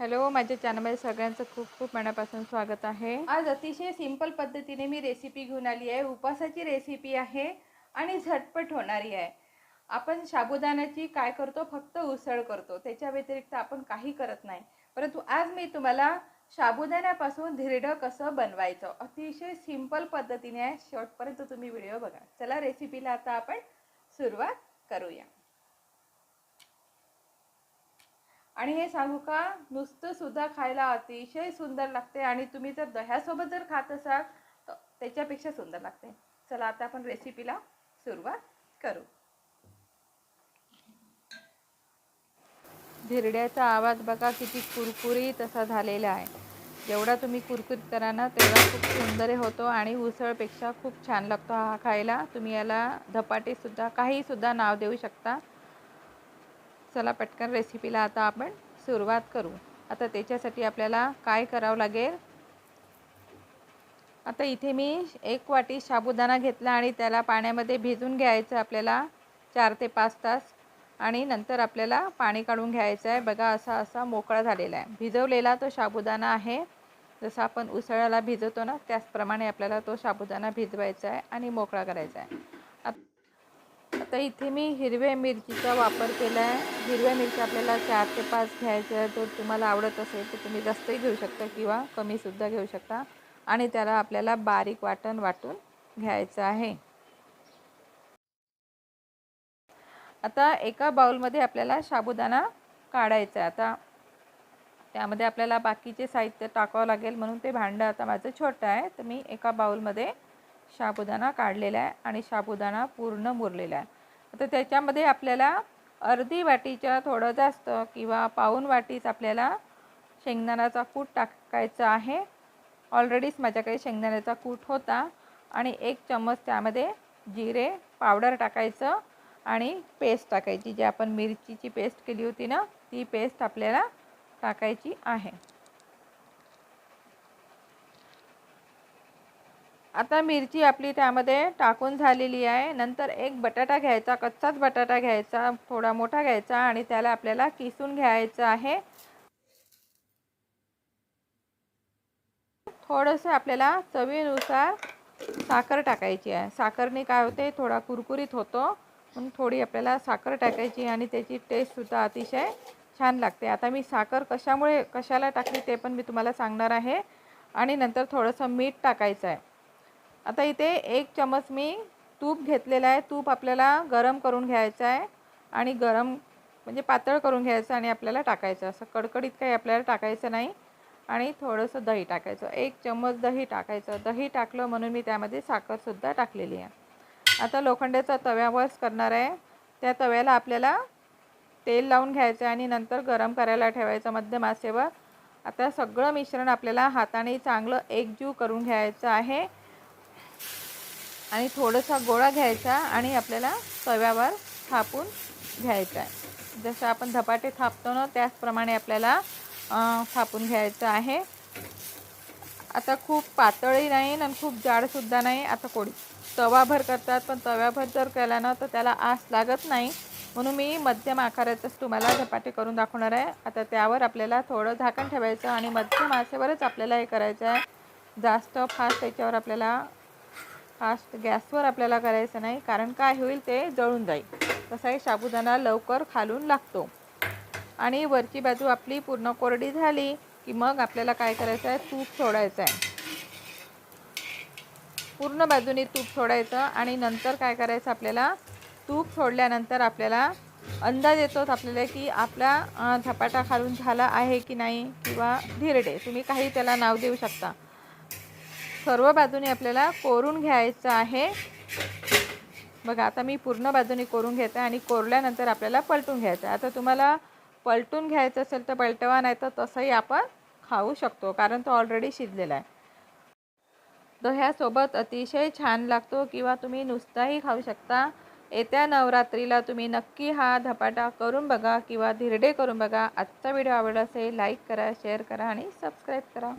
Hello माझ्या चॅनलमध्ये सगळ्यांचं खूप खूप मनापासून स्वागत आहे. आज अतिशय सिंपल पद्धतीने मी रेसिपी घेऊन आली आहे. उपासाची रेसिपी आहे आणि झटपट होणारी आहे. आपण साबुदाण्याची काय करतो? फक्त उसळ करतो. त्याच्या व्यतिरिक्त आपण काही करत नाही. परंतु आज मी तुम्हाला साबुदाण्यापासून धिरडं कसं बनवायचं? अतिशय सिंपल पद्धतीने आहे. शेवटपर्यंत तुम्ही व्हिडिओ बघा. चला रेसिपीला आता आपण सुरुवात करूया. आणि हे सांगू का? नुसतं सुद्धा खायला अतिशय सुंदर लागते आणि तुम्ही जर दह्यासोबत जर खात असाल तर त्याच्यापेक्षा सुंदर लागते. चला आता आपण रेसिपीला सुरुवात करू. धिरड्याचा आवाज बघा किती कुरकुरीत असा झालेला आहे. जेवढा तुम्ही कुरकुरीत करा ना तेवढा खूप सुंदर होतो आणि उसळपेक्षा खूप छान लागतो हा खायला. तुम्ही याला धपाटेसुद्धा काहीसुद्धा नाव देऊ शकता. चला पटकन रेसिपीला आता आपण सुरुवात करू. आता त्याच्यासाठी आपल्याला काय करावं लागेल? आता इथे मी एक वाटी साबुदाणा घेतला आणि त्याला पाण्यामध्ये भिजून घ्यायचं आपल्याला चार ते पाच तास. आणि नंतर आपल्याला पाणी काढून घ्यायचं आहे. बघा असा असा मोकळा झालेला आहे. भिजवलेला तो साबुदाणा आहे. जसं आपण उसळ्याला भिजवतो ना त्याचप्रमाणे आपल्याला तो साबुदाणा भिजवायचा आहे आणि मोकळा करायचा आहे. आता इथे मी हिरव्या मिरचीचा वापर केला आहे. हिरव्या मिरची आपल्याला चार ते पाच घ्यायचं आहे जर तुम्हाला आवडत असेल तर तुम्ही जास्तही घेऊ शकता किंवा कमीसुद्धा घेऊ शकता. आणि त्याला आपल्याला बारीक वाटण वाटून घ्यायचं आहे. आता एका बाउलमध्ये आपल्याला साबुदाणा काढायचा आहे. आता त्यामध्ये आपल्याला बाकीचे साहित्य टाकावं लागेल. म्हणून ते भांडं आता माझं छोटं आहे. तर मी एका बाउलमध्ये साबुदाणा काढलेला आहे आणि साबुदाणा पूर्ण मुरलेला आहे. आता त्याच्यामध्ये आपल्याला अर्धी वाटीच्या थोडं जास्त किंवा पाऊन वाटीच आपल्याला शेंगदाण्याचा कूट टाकायचा आहे. ऑलरेडीच माझ्याकडे शेंगदाण्याचा कूट होता आणि एक चम्मच त्यामध्ये जिरे पावडर टाकायचं आणि पेस्ट टाकायची. जी आपण मिरचीची पेस्ट केली होती ना ती पेस्ट आपल्याला टाकायची आहे. आता मिरची आपली त्यामध्ये टाकून झालेली आहे. नंतर एक बटाटा घ्यायचा कच्चाच बटाटा घ्यायचा थोडा मोठा घ्यायचा आणि त्याला आपल्याला किसून घ्यायचं आहे. थोडंसं आपल्याला चवीनुसार साखर टाकायची आहे. साखरने काय होते? थोडा कुरकुरीत होतो. म्हणून थोडी आपल्याला साखर टाकायची आणि त्याची टेस्टसुद्धा अतिशय छान लागते. आता मी साखर कशामुळे कशाला टाकली ते पण मी तुम्हाला सांगणार आहे. आणि नंतर थोडंसं मीठ टाकायचं आहे. आता इथे एक चमच मी तूप घेतलेलं आहे. तूप आपल्याला गरम करून घ्यायचं आहे आणि गरम म्हणजे पातळ करून घ्यायचं आणि आपल्याला टाकायचं असं कडकडीत काही आपल्याला टाकायचं नाही आणि थोडंसं दही टाकायचं. एक चम्मच दही टाकायचं. दही टाकलं म्हणून मी त्यामध्ये साखरसुद्धा टाकलेली आहे. आता लोखंडाचा तव्यावरच करणार आहे. त्या तव्याला आपल्याला तेल लावून घ्यायचं आहे आणि नंतर गरम करायला ठेवायचं मध्यम आता सगळं मिश्रण आपल्याला हाताने चांगलं एकजीव करून घ्यायचं आहे. आणि थोडासा गोळा घ्यायचा आणि आपल्याला तव्यावर थापून घ्यायचा आहे. जसं आपण धपाटे थापतो ना त्याचप्रमाणे आपल्याला थापून घ्यायचं आहे. आता खूप पातळही नाही आणि खूप जाडसुद्धा नाही. आता कोणी तवाभर करतात पण तव्याभर जर केला ना तर त्याला आस लागत नाही. म्हणून मी मध्यम आकाराचंच तुम्हाला धपाटे करून दाखवणार आहे. आता त्यावर आपल्याला थोडं झाकण ठेवायचं आणि मध्यम आशेवरच आपल्याला हे करायचं आहे. जास्त फास्ट त्याच्यावर आपल्याला फास्ट गॅसवर आपल्याला करायचं नाही कारण काय होईल ते जळून जाईल. तसा आहे साबुदाणा लवकर खालून लागतो. आणि वरची बाजू आपली पूर्ण कोरडी झाली की मग आपल्याला काय करायचं आहे? तूप सोडायचं आहे. पूर्ण बाजूने तूप सोडायचं आणि नंतर काय करायचं आपल्याला? तूप सोडल्यानंतर आपल्याला अंदाज येतोच आपल्याला की आपला झपाटा खालून झाला आहे की नाही किंवा धिरडे. तुम्ही काही त्याला नाव देऊ शकता. सर्व बाजूने आपल्याला कोरून घ्यायचं आहे. बघा आता मी पूर्ण बाजूने कोरून घेते आणि कोरल्यानंतर आपल्याला पलटून घ्यायचं आहे. आता तुम्हाला पलटून घ्यायचं असेल तर पलटवा नाही तर तसंही आपण खाऊ शकतो कारण तो ऑलरेडी शिजलेला आहे. दह्यासोबत अतिशय छान लागतो किंवा तुम्ही नुसताही खाऊ शकता. येत्या नवरात्रीला तुम्ही नक्की हा धपाटा करून बघा किंवा धिरडे करून बघा. आजचा व्हिडिओ आवडला असेल लाईक करा शेअर करा आणि सबस्क्राईब करा.